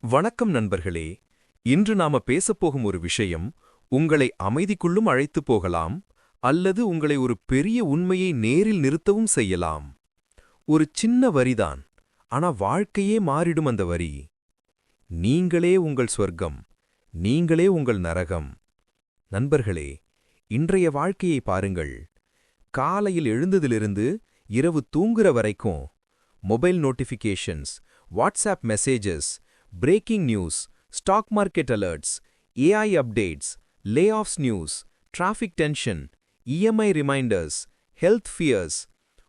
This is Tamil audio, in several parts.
வணக்கம் நண்பர்களே இன்று நாம பேசப்போகும் ஒரு விஷயம் உங்களை அமைதிக்குள்ளும் அழைத்துப் போகலாம் அல்லது உங்களை ஒரு பெரிய உண்மையை நேரில் நிறுத்தவும் செய்யலாம். ஒரு சின்ன வரிதான் ஆனா வாழ்க்கையே மாறிடும் அந்த வரி. நீங்களே உங்கள் சொர்க்கம் நீங்களே உங்கள் நரகம். நண்பர்களே இன்றைய வாழ்க்கையை பாருங்கள். காலையில் எழுந்ததிலிருந்து இரவு தூங்குற வரைக்கும் mobile notifications WhatsApp messages breaking news stock market alerts AI updates layoffs news traffic tension EMI reminders health fears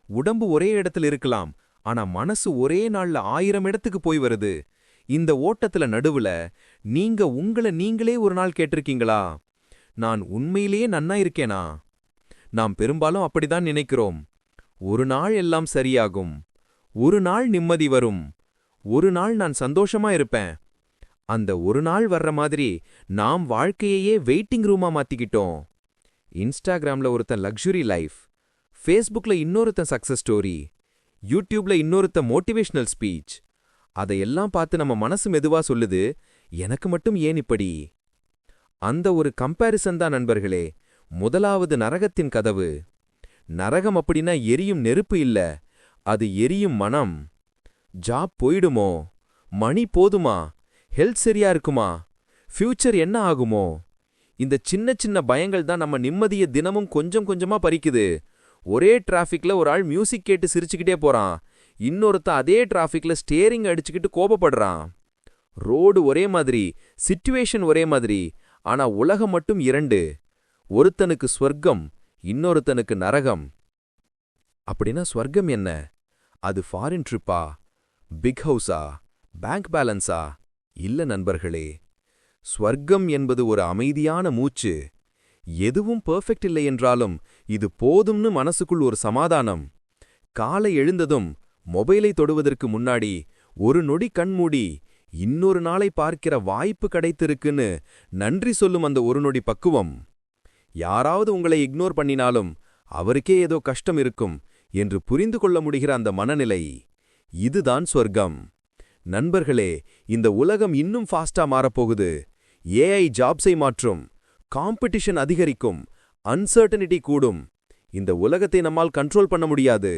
உடம்பு ஒரே இடத்துல இருக்கலாம் ஆனா மனசு ஒரே நாள்ல ஆயிரம் இடத்துக்கு போய் வருது. இந்த ஓட்டத்துல நடுவுல நீங்க உங்கள நீங்களே ஒரு நாள் கேட்டிருக்கீங்களா? நான் உண்மையிலேயே நன்னா இருக்கேனா? நாம் பெரும்பாலும் அப்படிதான் நினைக்கிறோம். ஒரு நாள் எல்லாம் சரியாகும். ஒரு நாள் நிம்மதி வரும். ஒரு நாள் நான் சந்தோஷமா இருப்பேன். அந்த ஒரு நாள் வர்ற மாதிரி நாம் வாழ்க்கையையே வெயிட்டிங் ரூமா மாத்திக்கிட்டோம். இன்ஸ்டாகிராம்ல ஒருத்தன் லக்ஸுரி லைஃப் ஃபேஸ்புக்ல இன்னொருத்தன் சக்சஸ் ஸ்டோரி யூடியூப்ல இன்னொருத்த மோட்டிவேஷனல் ஸ்பீச். அதையெல்லாம் பார்த்து நம்ம மனசு மெதுவா சொல்லுது எனக்கு மட்டும் ஏன் இப்படி? அந்த ஒரு கம்பேரிசன் தான் நண்பர்களே முதலாவது நரகத்தின் கதவு. நரகம் அப்படின்னா எரியும் நெருப்பு இல்ல அது எரியும் மனம். ஜாப் போயிடுமோ? மணி போதுமா? ஹெல்த் சரியா இருக்குமா? ஃபியூச்சர் என்ன ஆகுமோ? இந்த சின்ன சின்ன பயங்கள் தான் நம்ம நிம்மதிய தினமும் கொஞ்சம் கொஞ்சமா பறிக்குது. ஒரே டிராஃபிக்ல ஒரு ஆள் மியூசிக் கேட்டு சிரிச்சுக்கிட்டே போறான். இன்னொருத்த அதே டிராஃபிக்ல ஸ்டேரிங் அடிச்சுக்கிட்டு கோபப்படுறான். ரோடு ஒரே மாதிரி சிச்சுவேஷன் ஒரே மாதிரி ஆனா உலகம் மட்டும் இரண்டு. ஒருத்தனுக்கு ஸ்வர்க்கம் இன்னொருத்தனுக்கு நரகம். அப்படின்னா ஸ்வர்க்கம் என்ன? அது ஃபாரின் ட்ரிப்பா? பிக் ஹவுஸா? பேங்க் பேலன்ஸா? இல்ல நண்பர்களே ஸ்வர்க்கம் என்பது ஒரு அமைதியான மூச்சு. எதுவும் பெர்ஃபெக்ட் இல்லை என்றாலும் இது போதும்னு மனசுக்குள் ஒரு சமாதானம். காலை எழுந்ததும் மொபைலை தொடுவதற்கு முன்னாடி ஒரு நொடி கண்மூடி இன்னொரு நாளை பார்க்கிற வாய்ப்பு கிடைத்திருக்குன்னு நன்றி சொல்லும் அந்த ஒரு நொடி பக்குவம். யாராவது உங்களை இக்னோர் பண்ணினாலும் அவருக்கே ஏதோ கஷ்டம் இருக்கும் என்று புரிந்து கொள்ள முடிகிற அந்த மனநிலை. இதுதான் சொர்க்கம். நண்பர்களே இந்த உலகம் இன்னும் ஃபாஸ்டா மாறப்போகுது. ஏஐ ஜாப்ஸை மாற்றும் காம்படிஷன் அதிகரிக்கும் அன்சர்டனிட்டி கூடும். இந்த உலகத்தை நம்மால் கண்ட்ரோல் பண்ண முடியாது.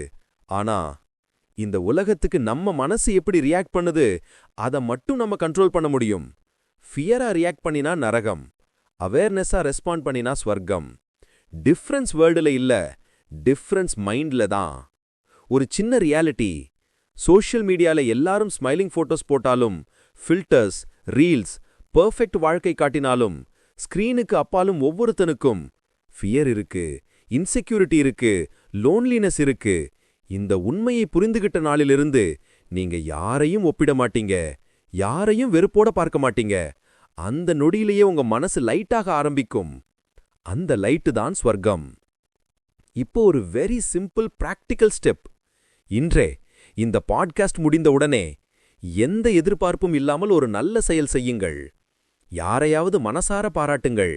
ஆனா இந்த உலகத்துக்கு நம்ம மனசு எப்படி ரியாக்ட் பண்ணுது அதை மட்டும் நம்ம கண்ட்ரோல் பண்ண முடியும். ஃபியரா ரியாக்ட் பண்ணினா நரகம் அவேர்னஸா ரெஸ்பாண்ட் பண்ணினா ஸ்வர்க்கம். டிஃப்ரென்ஸ் வேர்ல்டுல இல்ல டிஃப்ரென்ஸ் மைண்ட்ல தான். ஒரு சின்ன ரியாலிட்டி சோஷியல் மீடியால எல்லாரும் ஸ்மைலிங் போட்டோஸ் போட்டாலும் ஃபில்டர்ஸ் ரீல்ஸ் பெர்ஃபெக்ட் வாழ்க்கை காட்டினாலும் ஸ்கிரீனுக்கு அப்பாலும் ஒவ்வொருத்தனுக்கும் ஃபியர் இருக்கு இன்செக்யூரிட்டி இருக்கு லோன்லினஸ் இருக்கு. இந்த உண்மையை புரிந்துகிட்ட நாளிலிருந்து நீங்க யாரையும் ஒப்பிட மாட்டீங்க யாரையும் வெறுப்போட பார்க்க மாட்டீங்க. அந்த நொடியிலேயே உங்க மனசு லைட்டாக ஆரம்பிக்கும். அந்த லைட்டு தான் ஸ்வர்க்கம் இப்போ ஒரு வெரி சிம்பிள் பிராக்டிக்கல் ஸ்டெப் இன்றே இந்த பாட்காஸ்ட் முடிந்த உடனே எந்த எதிர்பார்ப்பும் இல்லாமல் ஒரு நல்ல செயல் செய்யுங்கள். யாரையாவது மனசார பாராட்டுங்கள்.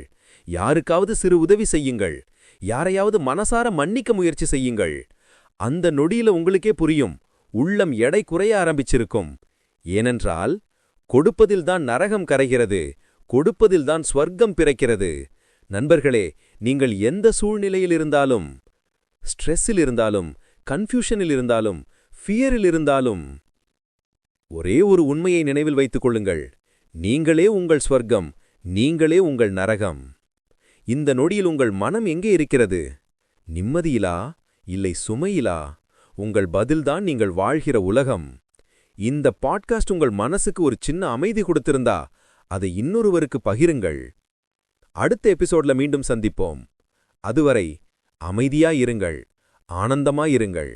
யாருக்காவது சிறு உதவி செய்யுங்கள். யாரையாவது மனசார மன்னிக்க முயற்சி செய்யுங்கள். அந்த நொடியில உங்களுக்கே புரியும் உள்ளம் எடை குறைய ஆரம்பிச்சிருக்கும். ஏனென்றால் கொடுப்பதில்தான் நரகம் கரைகிறது கொடுப்பதில்தான் ஸ்வர்க்கம் பிறக்கிறது. நண்பர்களே நீங்கள் எந்த சூழ்நிலையில் இருந்தாலும் ஸ்ட்ரெஸ்ஸில் இருந்தாலும் கன்ஃபியூஷனில் இருந்தாலும் ஃபியரில் இருந்தாலும் ஒரே ஒரு உண்மையை நினைவில் வைத்துக் கொள்ளுங்கள். நீங்களே உங்கள் ஸ்வர்க்கம் நீங்களே உங்கள் நரகம். இந்த நொடியில் உங்கள் மனம் எங்கே இருக்கிறது? நிம்மதியிலா? இல்லை சுமையிலா? உங்கள் பதில்தான் நீங்கள் வாழ்கிற உலகம். இந்த பாட்காஸ்ட் உங்கள் மனசுக்கு ஒரு சின்ன அமைதி கொடுத்திருந்தா அதை இன்னொருவருக்கு பகிருங்கள். அடுத்த எபிசோட்ல மீண்டும் சந்திப்போம். அதுவரை அமைதியாயிருங்கள் ஆனந்தமாயிருங்கள்